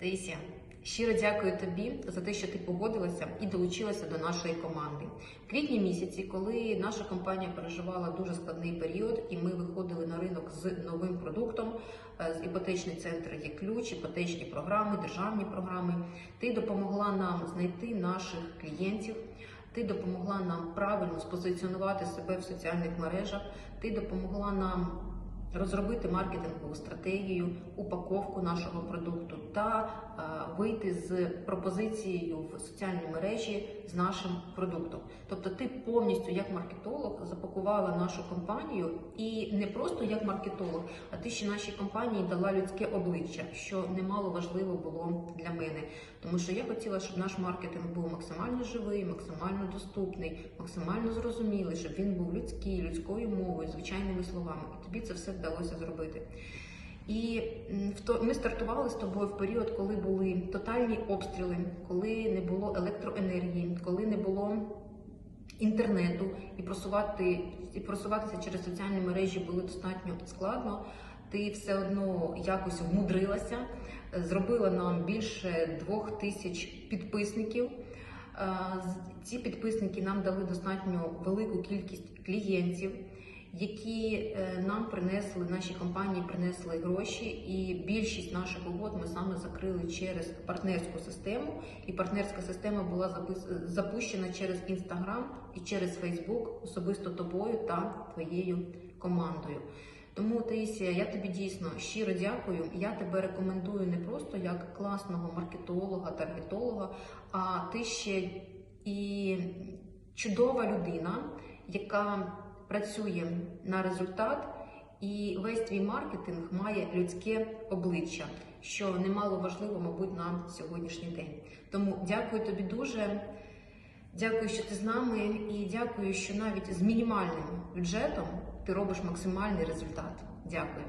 Таїсія, щиро дякую тобі за те, що ти погодилася і долучилася до нашої команди. В квітні місяці, коли наша компанія переживала дуже складний період, і ми виходили на ринок з новим продуктом, е, з іпотечний центр є ключ, іпотечні програми, державні програми. Ти допомогла нам знайти наших клієнтів. Ти допомогла нам правильно спозиціонувати себе в соціальних мережах. Ти допомогла нам розробити маркетингову стратегію, упаковку нашого продукту та е, вийти з пропозицією в соціальні мережі з нашим продуктом. Тобто, ти повністю як маркетолог запакувала нашу компанію і не просто як маркетолог, а ти ще нашій компанії дала людське обличчя, що немало важливо було для мене. Тому що я хотіла, щоб наш маркетинг був максимально живий, максимально доступний, максимально зрозумілий, щоб він був людський, людською мовою, звичайними словами. І тобі це все вдалося зробити. І ми стартували з тобою в період, коли були тотальні обстріли, коли не було електроенергії, коли не було інтернету, і просувати і просуватися через соціальні мережі було достатньо складно. Ти все одно якось вмудрилася, зробила нам більше двох тисяч підписників. Е, Ці підписники нам дали достатньо велику кількість клієнтів, які е, нам принесли, наші компанії принесли гроші, і більшість наших угод ми саме закрили через партнерську систему. І партнерська система була запущена через Інстаграм і через Фейсбук, особисто тобою та твоєю командою. Тому, Таїсія, я тобі дійсно щиро дякую. Я тебе рекомендую не просто як класного маркетолога, таргетолога, а ти ще і чудова людина, яка працює на результат, і весь твій маркетинг має людське обличчя, що немало важливо, мабуть, на сьогоднішній день. Тому дякую тобі дуже. Дякую, що ти з нами, і дякую, що навіть з мінімальним бюджетом ти робиш максимальний результат. Дякую.